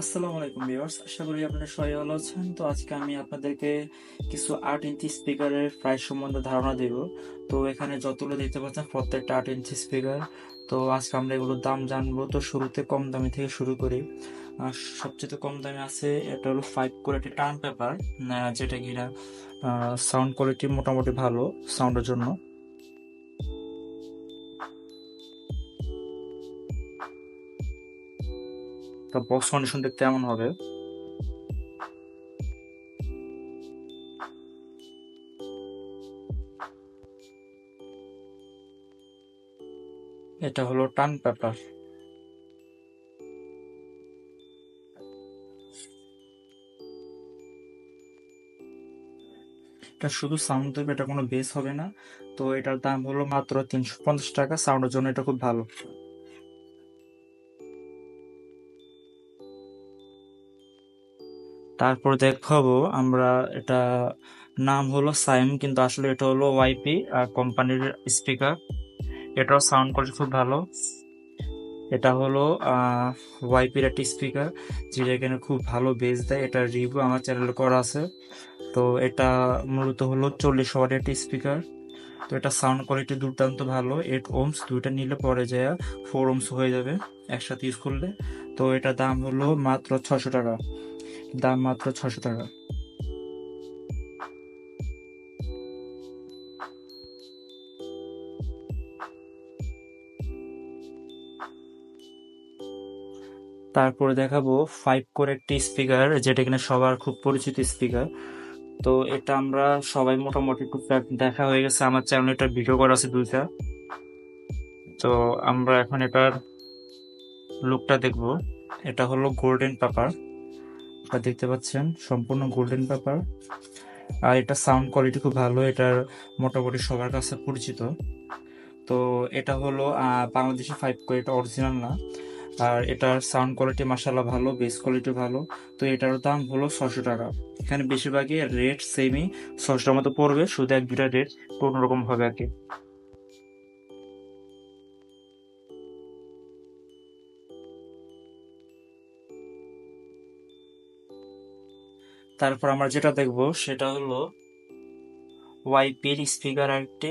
আসসালামু আলাইকুম ভিউয়ার্স, আশা করি আপনারা সবাই ভালো আছেন। তো আজকে আমি আপনাদেরকে কিছু আট ইঞ্চি স্পিকারের প্রাইস সম্বন্ধে ধারণা দেব। তো এখানে যতগুলো দেখতে পাচ্ছেন, প্রত্যেকটা আট ইঞ্চি স্পিকার তো আজকে আমরা এগুলোর দাম জানব। তো শুরুতে কম দামি থেকে শুরু করি। সবচেয়ে কম দামে আছে, এটা হলো ফাইভ কোয়ালিটি টার্ন পেপার যেটা কিনা সাউন্ড কোয়ালিটি মোটামুটি ভালো সাউন্ডের জন্য। তো বক্স কন্ডিশন দেখতে এমন হবে? এটা হলো টান পেপার এটা শুধু সাউন্ড দেবে, এটা কোনো বেস হবে না। তো এটার দাম হলো মাত্র তিনশো পঞ্চাশ টাকা সাউন্ডের জন্য এটা খুব ভালো। তারপর দেখাবো আমরা এটা নাম হলো সাইম, কিন্তু আসলে এটা হলো ওয়াইপি কোম্পানির স্পিকার। এটাও সাউন্ড কোয়ালিটি খুব ভালো। এটা হলো ওয়াইপির একটি স্পিকার, যেটা এখানে খুব ভালো বেস দেয়। এটা রিভিউ আমার চ্যানেলে করা আছে। তো এটা মূলত হলো চল্লিশ ওয়াটের একটি স্পিকার। তো এটা সাউন্ড কোয়ালিটি দুর্দান্ত ভালো। এইট ওমস, দুইটা নিলে পরে যায়, ফোর ওমস হয়ে যাবে একসাথে ইউজ করলে। তো এটা দাম হলো মাত্র ছশো টাকা। দাম মাত্র ছশো টাকা। তারপরে দেখাবো ফাইভ কোর একটি স্পিকার যেটা কিনা সবার খুব পরিচিত স্পিকার তো এটা আমরা সবাই মোটামুটি টুকটাক দেখা হয়ে গেছে, আমার চ্যানেলে এটা ভিডিও করা আছে দুইটা। তো আমরা এখন এটার লুকটা দেখব। এটা হলো গোল্ডেন পেপার এটা দেখতে পাচ্ছেন, সম্পূর্ণ গোল্ডেন পেপার আর এটা সাউন্ড কোয়ালিটি খুব ভালো, এটার মোটামুটি সবার কাছে পরিচিত। তো এটা হলো বাংলাদেশি ফাইভ কোর এটা অরিজিনাল না। আর এটার সাউন্ড কোয়ালিটি মাসাল্লাহ ভালো বেস কোয়ালিটি ভালো। তো এটার দাম হলো ছশো টাকা। এখানে বেশিরভাগই রেট সেমই ছশোটার মতো পড়বে, শুধু এক দুটা রেট কোনো রকম হবে আর কি। তারপর আমরা যেটা দেখব সেটা হলো ওয়াইপির স্পিকার একটি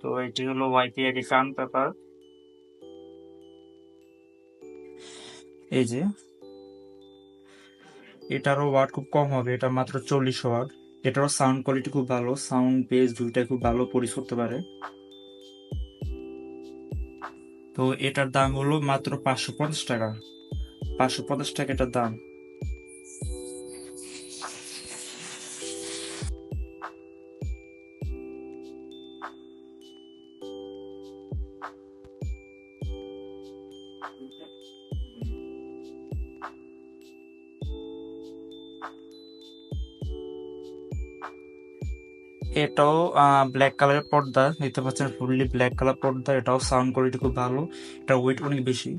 তো এটি হলো ওয়াইপি একটি কান পেপার। এই যে, এটারও ওয়াট খুব কম হবে, এটা মাত্র চল্লিশ ওয়াট এটারও সাউন্ড কোয়ালিটি খুব ভালো সাউন্ড বেস দুইটাই খুব ভালো পরিশ করতে পারে। তো এটার দাম হলো মাত্র পাঁচশো পঞ্চাশ টাকা। পাঁচশো পঞ্চাশ টাকা এটার দাম। এটাও ব্ল্যাক কালারের পর্দা, দেখতে পাচ্ছেন ফুললি ব্ল্যাক কালার পর্দা, এটাও সাউন্ড কোয়ালিটি খুব ভালো, এটা ওয়েট অনেক বেশি।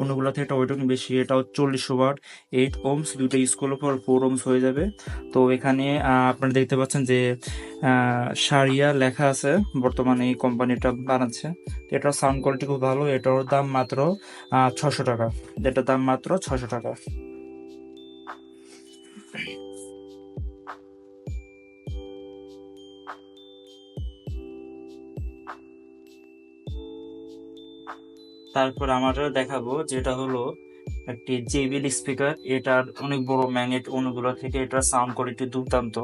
অন্যগুলো থেকে এটা ওয়েট বেশি এটাও চল্লিশ ওয়াট এইট ওমস দুইটা ইউজ করলে পর ফোর ওমস হয়ে যাবে। তো এখানে আপনারা দেখতে পাচ্ছেন যে সারিয়া লেখা আছে, বর্তমানে এই কোম্পানিটা বানাচ্ছে। এটার সাউন্ড কোয়ালিটি খুব ভালো, এটার দাম মাত্র ছশো টাকা। এটার দাম মাত্র ছশো টাকা। তারপর আমরা দেখাবো যেটা হলো একটি জেবিএল স্পিকার। এটার অনেক বড় ম্যাগনেট অনুগুলো থেকে এটার সাউন্ড কোয়ালিটি দুর্দান্ত।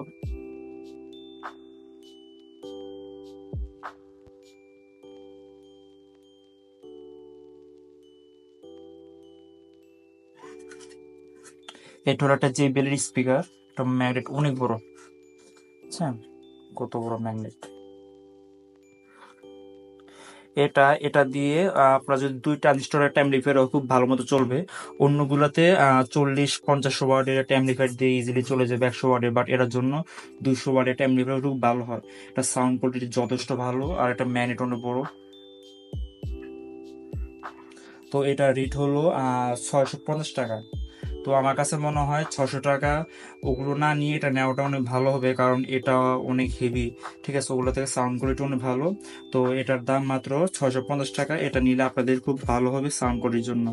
এটা হলো একটা জেবিএল স্পিকার। এটা ম্যাগনেট অনেক বড়। আচ্ছা কত বড় ম্যাগনেট? এটা এটা দিয়ে আপনার যদি দুই ট্রানজিস্টরের টাইম লিফার খুব ভালো মতো চলবে। অন্যগুলোতে চল্লিশ, পঞ্চাশ ওয়ার্ডের টাইম লিফার দিয়ে ইজিলি চলে যাবে একশো ওয়ার্ডের বাট এটার জন্য দুইশো ওয়ার্ডের টাইম লিফার খুব ভালো হয়। এটা সাউন্ড কোয়ালিটি যথেষ্ট ভালো, আর এটা ম্যানেট অনেক বড়। তো এটা রেট হলো ছয়শো পঞ্চাশ টাকা। তো আমার কাছে মনে হয় ছশো টাকা ওগুলো না নিয়ে এটা নেওয়াটা অনেক ভালো হবে, কারণ এটা অনেক হেভি ঠিক আছে? ওগুলো থেকে সাউন্ড কোয়ালিটি অনেক ভালো। তো এটার দাম মাত্র ছশো পঞ্চাশ টাকা, এটা নিলে আপনাদের খুব ভালো হবে সাউন্ড কোয়ালিটির জন্য।